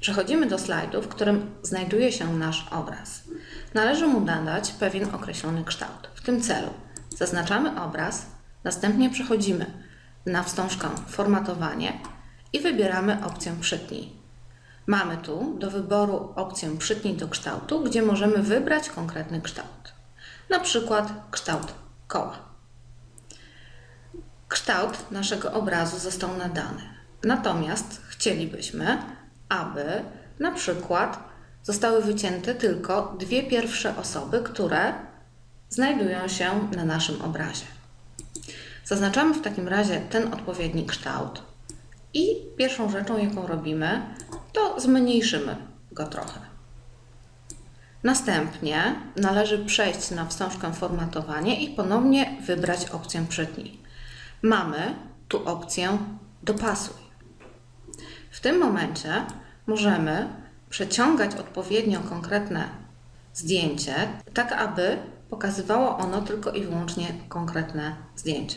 Przechodzimy do slajdu, w którym znajduje się nasz obraz. Należy mu nadać pewien określony kształt. W tym celu zaznaczamy obraz, następnie przechodzimy na wstążkę Formatowanie i wybieramy opcję Przytnij. Mamy tu do wyboru opcję Przytnij do kształtu, gdzie możemy wybrać konkretny kształt. Na przykład kształt koła. Kształt naszego obrazu został nadany. Natomiast chcielibyśmy, aby na przykład zostały wycięte tylko dwie pierwsze osoby, które znajdują się na naszym obrazie. Zaznaczamy w takim razie ten odpowiedni kształt i pierwszą rzeczą, jaką robimy, to zmniejszymy go trochę. Następnie należy przejść na wstążkę Formatowanie i ponownie wybrać opcję Przytnij. Mamy tu opcję Dopasuj. W tym momencie możemy przeciągać odpowiednio konkretne zdjęcie, tak aby pokazywało ono tylko i wyłącznie konkretne zdjęcie.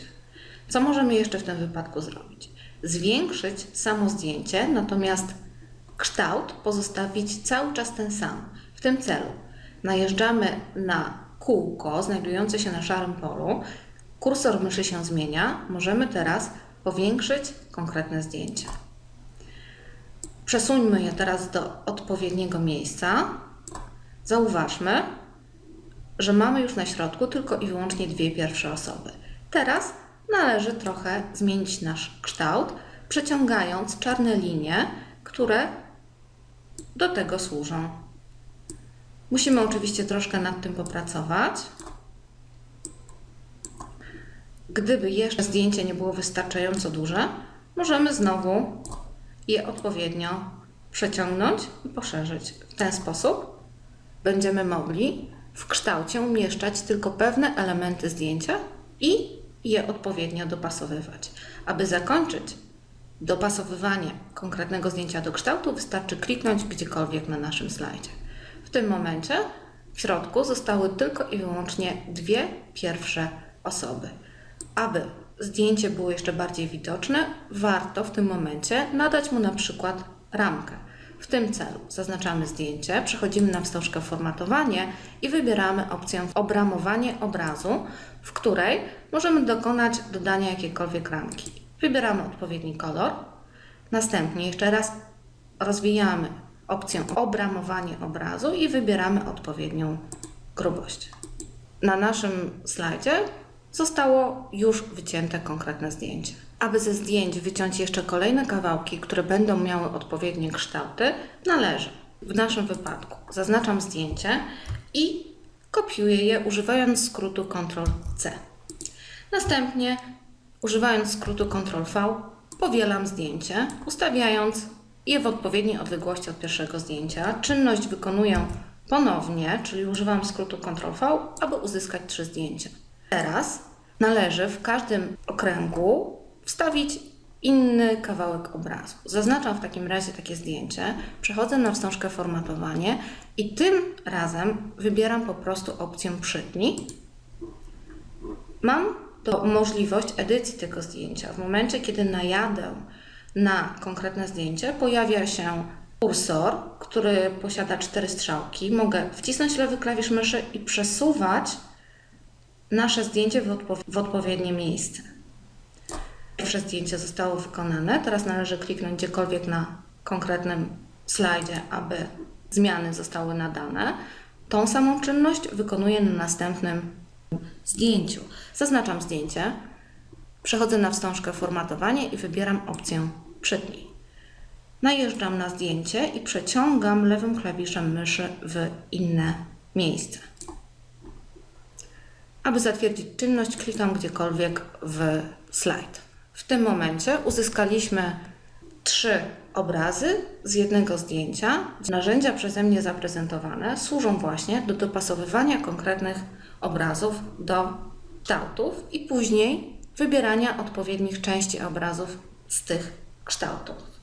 Co możemy jeszcze w tym wypadku zrobić? Zwiększyć samo zdjęcie, natomiast kształt pozostawić cały czas ten sam. W tym celu najeżdżamy na kółko znajdujące się na szarym polu, kursor myszy się zmienia, możemy teraz powiększyć konkretne zdjęcie. Przesuńmy je teraz do odpowiedniego miejsca. Zauważmy, że mamy już na środku tylko i wyłącznie dwie pierwsze osoby. Teraz należy trochę zmienić nasz kształt, przeciągając czarne linie, które do tego służą. Musimy oczywiście troszkę nad tym popracować. Gdyby jeszcze zdjęcie nie było wystarczająco duże, możemy znowu je odpowiednio przeciągnąć i poszerzyć. W ten sposób będziemy mogli w kształcie umieszczać tylko pewne elementy zdjęcia i je odpowiednio dopasowywać. Aby zakończyć dopasowywanie konkretnego zdjęcia do kształtu, wystarczy kliknąć gdziekolwiek na naszym slajdzie. W tym momencie w środku zostały tylko i wyłącznie dwie pierwsze osoby. Aby zdjęcie było jeszcze bardziej widoczne, warto w tym momencie nadać mu na przykład ramkę. W tym celu zaznaczamy zdjęcie, przechodzimy na wstążkę Formatowanie i wybieramy opcję Obramowanie obrazu, w której możemy dokonać dodania jakiejkolwiek ramki. Wybieramy odpowiedni kolor, następnie jeszcze raz rozwijamy opcję Obramowanie obrazu i wybieramy odpowiednią grubość. Na naszym slajdzie zostało już wycięte konkretne zdjęcie. Aby ze zdjęć wyciąć jeszcze kolejne kawałki, które będą miały odpowiednie kształty, należy w naszym wypadku zaznaczam zdjęcie i kopiuję je używając skrótu Ctrl-C. Następnie używając skrótu Ctrl-V powielam zdjęcie, ustawiając je w odpowiedniej odległości od pierwszego zdjęcia. Czynność wykonuję ponownie, czyli używam skrótu Ctrl-V, aby uzyskać trzy zdjęcia. Teraz należy w każdym okręgu wstawić inny kawałek obrazu. Zaznaczam w takim razie takie zdjęcie, przechodzę na wstążkę Formatowanie i tym razem wybieram po prostu opcję Przytnij. Mam to możliwość edycji tego zdjęcia. W momencie, kiedy najadę na konkretne zdjęcie, pojawia się kursor, który posiada cztery strzałki. Mogę wcisnąć lewy klawisz myszy i przesuwać nasze zdjęcie w, odpo w odpowiednie miejsce. Pierwsze zdjęcie zostało wykonane, teraz należy kliknąć gdziekolwiek na konkretnym slajdzie, aby zmiany zostały nadane. Tą samą czynność wykonuję na następnym zdjęciu. Zaznaczam zdjęcie, przechodzę na wstążkę Formatowanie i wybieram opcję Przytnij. Najeżdżam na zdjęcie i przeciągam lewym klawiszem myszy w inne miejsce. Aby zatwierdzić czynność, klikam gdziekolwiek w slajd. W tym momencie uzyskaliśmy trzy obrazy z jednego zdjęcia. Narzędzia przeze mnie zaprezentowane służą właśnie do dopasowywania konkretnych obrazów do kształtów i później wybierania odpowiednich części obrazów z tych kształtów.